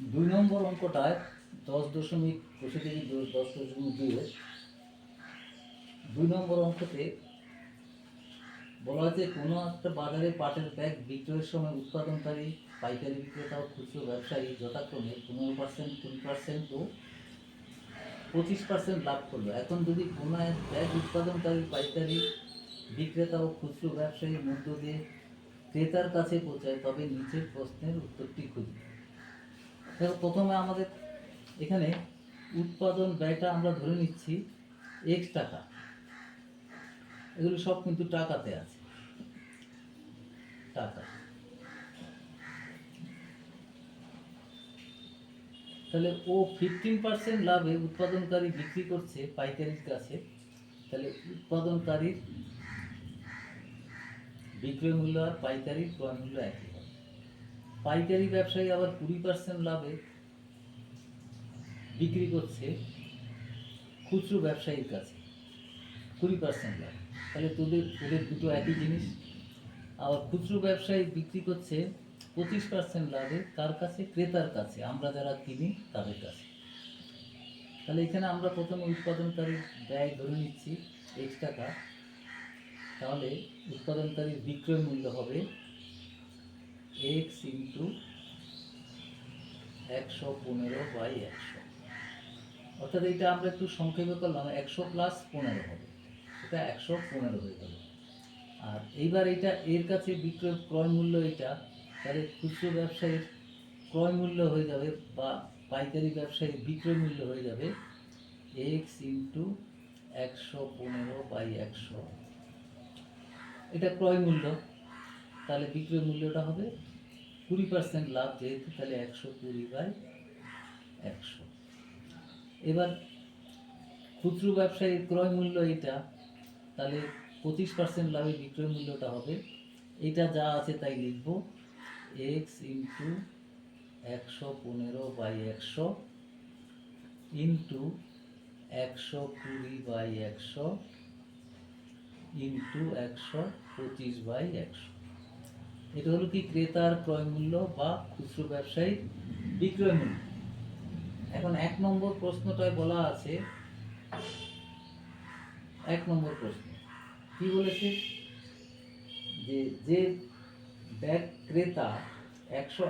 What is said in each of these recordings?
দুই নম্বর অঙ্কটায় দশ দশমিক থেকে দশ দশ দশমিক দুইয়ে দুই নম্বর অঙ্কতে বলা হয়েছে, কোনো একটা বাজারে পাটের ব্যাগ বিক্রয়ের সময় উৎপাদনকারী, পাইকারি বিক্রেতা ও খুচরো ব্যবসায়ী যথাক্রমে পনেরো পার্সেন্ট কুড়ি পার্সেন্ট ও পঁচিশ পার্সেন্ট লাভ করল। এখন যদি কোনো এক ব্যাগ উৎপাদনকারী, পাইকারি বিক্রেতা ও খুচরো ব্যবসায়ীর মধ্য দিয়ে ক্রেতার কাছে পৌঁছায়, তবে নিচের প্রশ্নের উত্তরটি খুঁজি দেখো, প্রথমে আমাদের এখানে উৎপাদন ব্যয়টা আমরা ধরে নিচ্ছি এক্স টাকা। এগুলো সব কিন্তু টাকাতে আছে। টাকা। তাহলে ও ফিফটিন পার্সেন্ট লাভে উৎপাদনকারী বিক্রি করছে পাইকারির কাছে। তাহলে উৎপাদনকারীর বিক্রয় মূল্য আর পাইকারির ক্রয় মূল্য একই। পাইকারি ব্যবসায়ী আবার কুড়ি পার্সেন্ট লাভে বিক্রি করছে খুচরো ব্যবসায়ীর কাছে। কুড়ি পার্সেন্ট লাভ। তাহলে তোদের ওদের দুটো একই জিনিস। আবার খুচরো ব্যবসায়ী বিক্রি করছে পঁচিশ পার্সেন্ট লাভে কার কাছে, ক্রেতার কাছে। আমরা যারা কিনি, তাদের কাছে। তাহলে এখানে আমরা প্রথমে উৎপাদনকারীর ব্যয় ধরে নিচ্ছি এক্স টাকা। তাহলে উৎপাদনকারীর বিক্রয় মূল্য হবে এক্স ইন্টু একশো পনেরো বাই একশো। অর্থাৎ এটা আমরা একটু সংক্ষেপে করলাম, একশো প্লাস পনেরো হবে। এটা একশো পনেরো হয়ে গেল। আর এইবার এটা এর কাছে বিক্রয় ক্রয় মূল্য এটা, তাহলে খুচরো ব্যবসায়ীর ক্রয় মূল্য হয়ে যাবে বা পাইকারি ব্যবসায়ীর বিক্রয় মূল্য হয়ে যাবে এক্স ইন্টু একশো পনেরো বাই একশো। এটা ক্রয় মূল্য। তাহলে বিক্রয় মূল্যটা হবে কুড়ি পার্সেন্ট লাভ যেহেতু, তাহলে একশো কুড়ি বাই একশো। এবার খুচরো ব্যবসায়ীর ক্রয় মূল্য এটা তাহলে পঁচিশ পার্সেন্ট লাভে বিক্রয় মূল্যটা হবে। এটা যা আছে তাই লিখব। এক্স ইন্টু একশো পনেরো বাই একশো ইন্টু একশো কুড়ি বাই একশো ইন্টু একশো পঁচিশ বাই একশো। এটা হলো কি ক্রেতার ক্রয় মূল্য বা খুচরো ব্যবসায়ীর বিক্রয় মূল্য। এখন এক নম্বর প্রশ্নটায় বলা আছে, এক নম্বর প্রশ্ন। কি বলেছে? যে যে ব্যাগ ক্রেতা একশো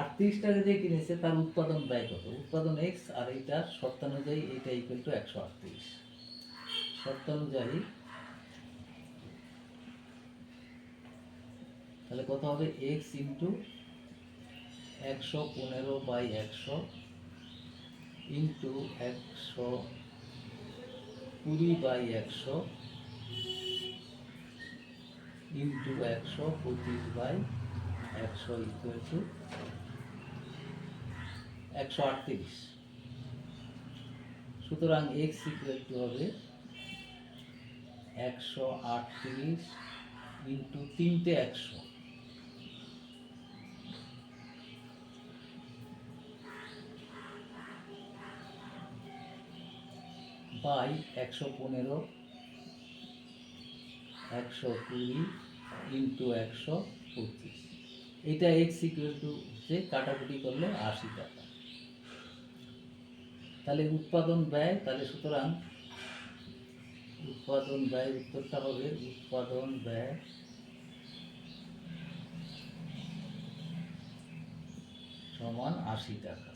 আটত্রিশ টাকা দিয়ে কিনেছে, তার উৎপাদন ব্যয় কত? উৎপাদন এক্স আর এইটার শর্তানুযায়ী এইটা ইকুয়াল টু একশো আটত্রিশ। শর্তানুযায়ী তাহলে কত হবে? এক্স ইন্টু একশো পনেরো বাই একশো ইন্টু একশো কুড়ি বাই একশো ইন্টু একশো পঁচিশ বাই একশো ইকুয়াল টু একশো আটত্রিশ। সুতরাং এক্স ইকুয়াল টু হবে একশো আটত্রিশ ইন্টু তিনটে একশো। বাই একশো পনেরো, একশো কুড়ি ইন্টু একশো পঁচিশ। এটা এক্স ইকুয়াল টু যে কাটাকুটি করলে আশি টাকা। তাহলে উৎপাদন ব্যয়, তাহলে সুতরাং উৎপাদন ব্যয় উত্তরটা হবে উৎপাদন ব্যয় সমান আশি টাকা।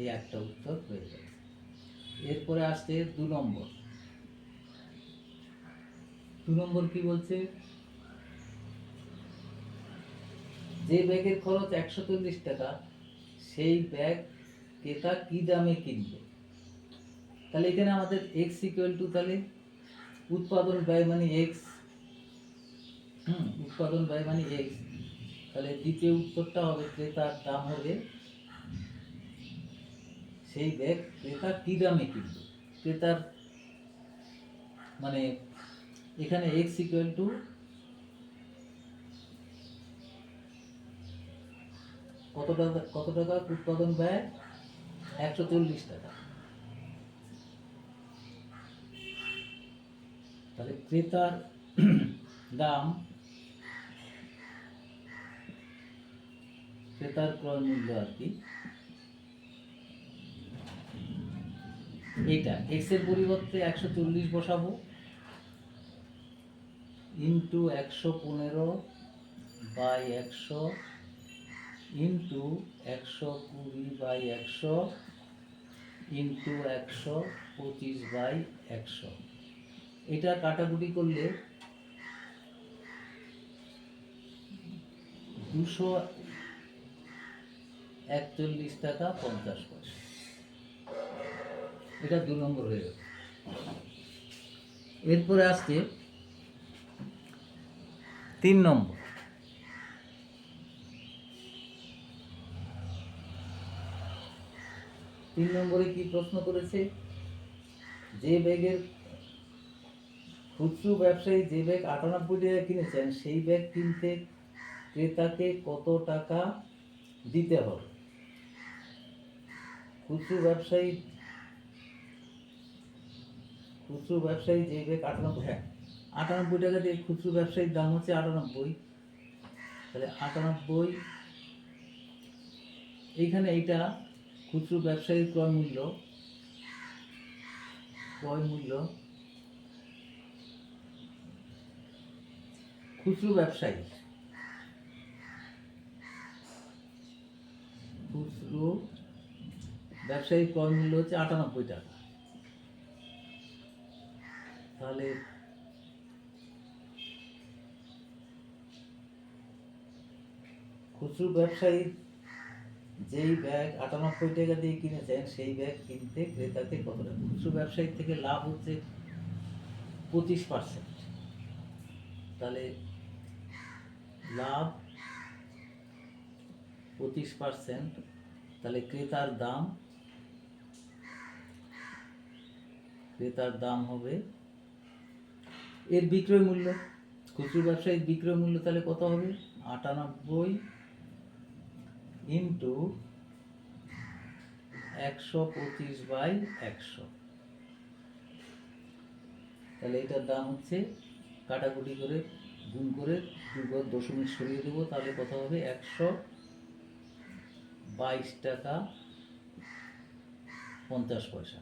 এই একটা উত্তর হয়ে যাবে। এরপরে আসছে দু নম্বর। দু নম্বর কি বলছে? যে ব্যাগের খরচ একশো চল্লিশ টাকা, সেই ব্যাগ ক্রেতা কি দামে কিনবে? তাহলে এখানে আমাদের এক্স ইকুয়াল টু তাহলে উৎপাদন ব্যয় মানে এক্স হুম, উৎপাদন ব্যয় মানে এক্স তাহলে দ্বিতীয় উত্তরটা হবে ক্রেতার দাম হবে সেই ব্যাগ ক্রেতা কি দামে কিনবে? ক্রেতার মানে এখানে এক্স ইকুয়াল টু কত টাকা কত টাকা উৎপাদন ব্যয়? একশো চল্লিশ টাকা। তাহলে ক্রেতার দাম, ক্রেতার ক্রয় মূল্য আর কি এইটা এক্সের পরিবর্তে একশো চল্লিশ বসাবো। ইন্টু একশো পনেরো বাই একশো ইন্টু একশো কুড়ি বাই একশো ইন্টু একশো পঁচিশ বাই একশো। এটা কাটাকুটি করলে দুশো একচল্লিশ টাকা পঞ্চাশ পয়সা। এটা দু নম্বর হয়ে গেল। এরপরে আসছে তিন নম্বর। তিন নম্বরে কি প্রশ্ন করেছে? যে ব্যাগের খুচরো ব্যবসায়ী যে ব্যাগ আটানব্বই টাকা কিনেছেন, সেই ব্যাগ কিনতে ক্রেতাকে কত টাকা দিতে হবে? খুচরো ব্যবসায়ী খুচরো ব্যবসায়ী যে ব্যাগ আটানব্বই হ্যাঁ আটানব্বই টাকা দিয়ে খুচরো ব্যবসায়ীর দাম হচ্ছে আটানব্বই। তাহলে আটানব্বই, এইখানে এইটা খুচরো ব্যবসায়ীর ক্রয় মূল্য ক্রয় মূল্য। খুচরো ব্যবসায়ী, খুচরো ব্যবসায়িক ক্রয় মূল্য হচ্ছে আটানব্বই টাকা। তাহলে খুচরো ব্যবসায়ী যেই ব্যাগ আটানব্বই টাকা দিয়ে কিনেছেন, সেই ব্যাগ কিনতে ক্রেতাকে কত টাকা খুচরো ব্যবসায়ী থেকে লাভ হচ্ছে পঁচিশ পার্সেন্ট তাহলে লাভ পঁচিশ পার্সেন্ট তাহলে ক্রেতার দাম ক্রেতার দাম হবে এর বিক্রয় মূল্য? খুচরো ব্যবসায়ীর বিক্রয় মূল্য তাহলে কত হবে? আটানব্বই ইন্টু একশো পঁচিশ বাই একশো। তাহলে এটার দাম হচ্ছে কাটাকুটি করে, গুণ করে দুটো দশমিক সরিয়ে দেবো, তাহলে কত হবে? একশো বাইশ টাকা পঞ্চাশ পয়সা।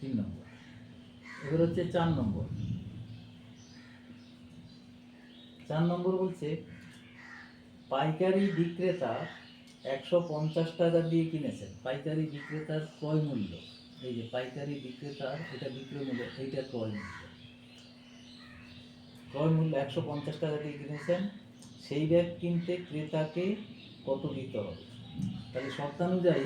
তিন নম্বর। এবার হচ্ছে চার নম্বর। চার নম্বর বলছে, পাইকারি বিক্রেতা একশো পঞ্চাশ টাকা দিয়ে কিনেছেন। পাইকারি বিক্রেতার ক্রয় মূল্য। এই যে পাইকারি বিক্রেতার এটা বিক্রয় মূল্য, এইটা ক্রয় মূল্য। ক্রয় মূল্য একশো পঞ্চাশ টাকা দিয়ে কিনেছেন। সেই ব্যাগ কিনতে ক্রেতাকে কত দিতে হবে? তাহলে শর্তানুযায়ী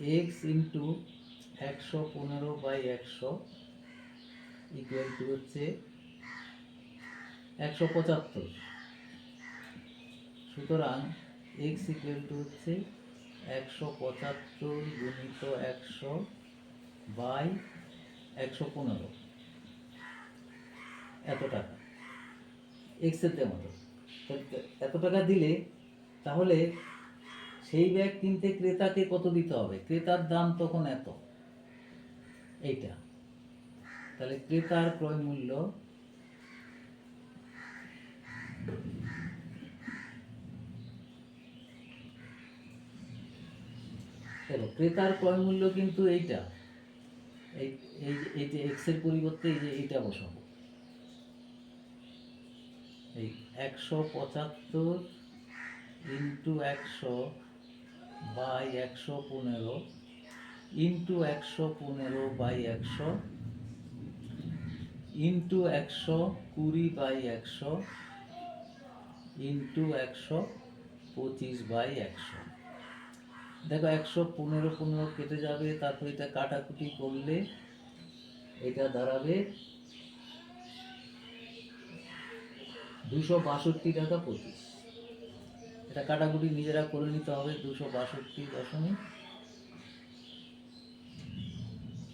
এক্স ইন্টু একশো পনেরো বাই একশো ইকুয়াল টু হচ্ছে একশো পঁচাত্তর। সুতরাং এক্স ইকুয়াল টু হচ্ছে একশো পঁচাত্তর গুণিত একশো বাই একশো পনেরো। এত টাকা। এক্সের দেওয়া মতো। এত টাকা দিলে তাহলে সেই ব্যাগ কিনতে ক্রেতাকে কত দিতে হবে? ক্রেতার দাম তখন এত। এইটা। তাহলে ক্রেতার ক্রয় মূল্য দেখো, ক্রেতার ক্রয় মূল্য কিন্তু এইটা। এই এই যে- এই যে এক্সের পরিবর্তে এই যে এইটা বসাবো। এই একশো পঁচাত্তর ইন্টু একশো বাই একশো পনেরো ইন্টু একশো পনেরো বাই একশো ইন্টু একশো কুড়ি বাই একশো ইন্টু একশো পঁচিশ বাই একশো। দেখো একশো পনেরো পনেরো কেটে যাবে, তারপর এটা কাটাকুটি করলে এটা দাঁড়াবে দুশো বাষট্টি টাকা পঁচিশ। এটা কাটাকুটি নিজেরা করে নিতে হবে দুশো বাষট্টি দশমিক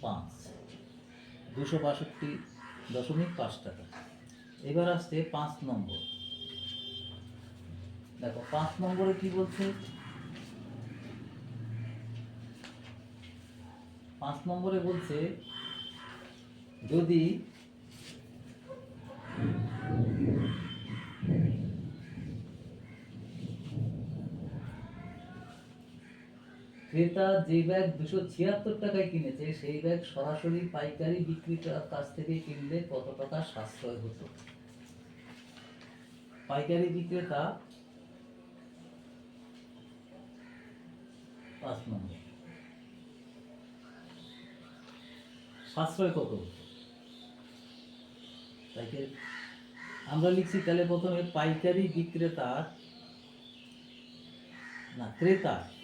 পাঁচ। দুশো বাষট্টি দশমিক পাঁচ টাকা। এবার আসছে পাঁচ নম্বর। দেখো, পাঁচ নম্বরে কি বলছে? পাঁচ নম্বরে বলছে, যদি ক্রেতা যে ব্যাগ দুশো ছিয়াত্তর টাকায় কিনেছে, সেই ব্যাগ সরাসরি পাইকারি বিক্রেতার কাছ থেকে কিনলে কত টাকা সাশ্রয় হতো? পাইকারি বিক্রেতা পাঁচ নম্বর। সাশ্রয় কত? পাইকারি। আমরা লিখছি তাহলে প্রথমে পাইকারি বিক্রেতার না, ক্রেতা।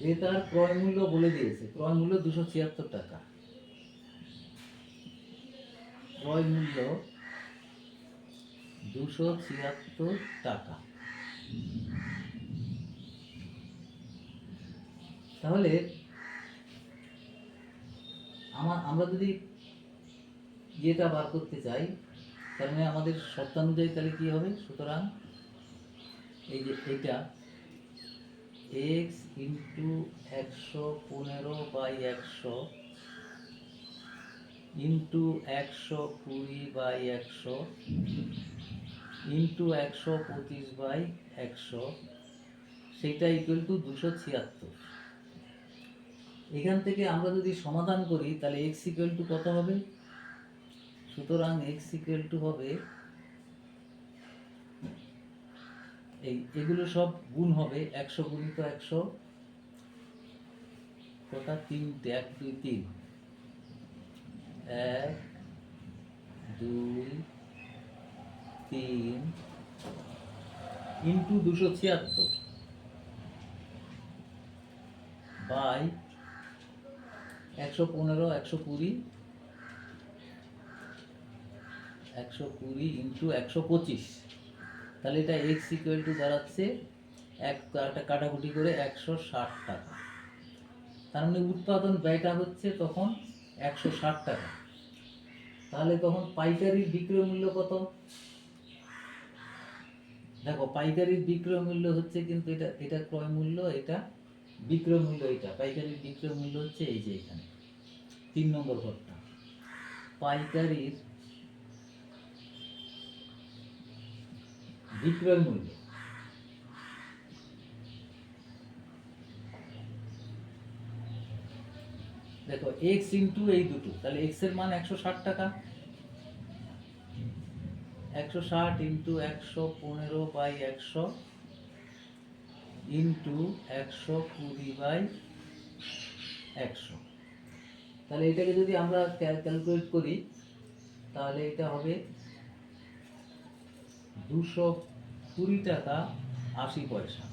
ক্রেতার ক্রয় মূল্য বলে দিয়েছে। ক্রয় মূল্য দুশো ছিয়াত্তর টাকা। ক্রয় মূল্য দুশো ছিয়াত্তর টাকা। তাহলে আমার, আমরা যদি ইয়েটা বার করতে চাই, তার মানে আমাদের শর্তানুযায়ী তাহলে কি হবে? সুতরাং এই যে এটা এক্স ইন্টু একশো পনেরো বাই একশো ইন্টু একশো কুড়ি বাই একশো ইন্টু একশো পঁচিশ বাই একশো, সেটা ইকুয়াল টু দুশো ছিয়াত্তর। এখান থেকে আমরা যদি সমাধান করি, তাহলে এক্স ইকুয়াল টু কত হবে? সুতরাং এক্স ইকুয়াল টু হবে এই, এগুলো সব গুণ হবে একশো গুণিত একশো কটা? তিনটে এক, দুই, তিন। এক, দুই, তিন ইন্টু দুশো ছিয়াত্তর বাই একশো পনেরো, একশো কুড়ি একশো কুড়ি ইন্টু একশো পঁচিশ। তাহলে এটা এক্স ইকুয়াল টু দাঁড়াচ্ছে এক, একটা কাটাকুটি করে একশো ষাট টাকা। তার মানে উৎপাদন ব্যয়টা হচ্ছে তখন একশো ষাট টাকা। তাহলে তখন পাইকারির বিক্রয় মূল্য কত? দেখো, পাইকারির বিক্রয় মূল্য হচ্ছে কিন্তু এটা এটা ক্রয় মূল্য, এটা বিক্রয় মূল্য এটা। পাইকারির বিক্রয় মূল্য হচ্ছে এই যে এখানে। তিন নম্বর ঘরটা। পাইকারির বিক্রয় মূল্য। দেখো এক্স ইন্টু এই দুটো, তাহলে এক্সের মান একশো ষাট টাকা। একশো ষাট ইন্টু একশো পনেরো বাই একশো ইন্টু একশো কুড়ি বাই একশো। তাহলে এটাকে যদি আমরা ক্যালকুলেট করি, তাহলে এটা হবে দুশো কুড়ি টাকা আশি পয়সা।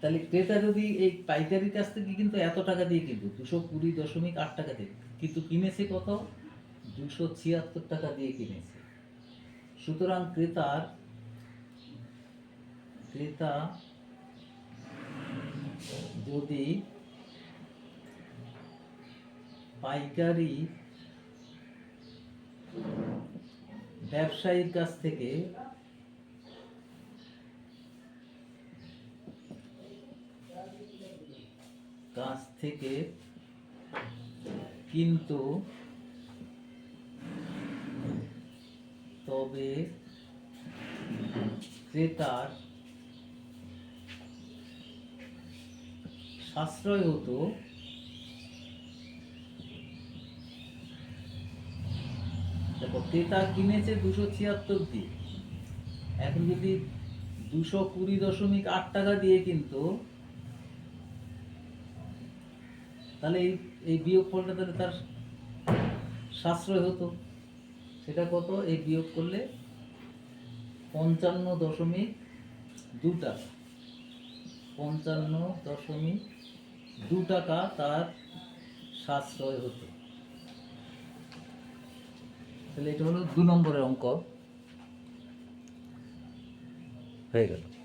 তাহলে ক্রেতা যদি এই পাইকারির কাছ থেকে কিন্তু এত টাকা দিয়ে কিনতো দুশো কুড়ি দশমিক আট টাকা দিয়ে, কিন্তু কিনেছে কত? দুশো ছিয়াত্তর টাকা দিয়ে কিনেছে। সুতরাং ক্রেতার, ক্রেতা যদি পাইকারি ব্যবসায়ীর কাছ থেকে কাছ থেকে কিন্তু তবে ক্রেতার সাশ্রয় হতো দেখো ক্রেতা কিনেছে দুশো ছিয়াত্তর দিয়ে। এখন যদি দুশো কুড়ি দশমিক আট টাকা দিয়ে কিন্তু, তাহলে এই এই বিয়োগ ফলটা তাহলে তার সাশ্রয় হতো। সেটা কত? এই বিয়োগ করলে পঞ্চান্ন দশমিক দু টাকা। পঞ্চান্ন দশমিক দু টাকা তার সাশ্রয় হতো। তাহলে এটা হলো দু নম্বরের অঙ্ক। হয়ে গেল।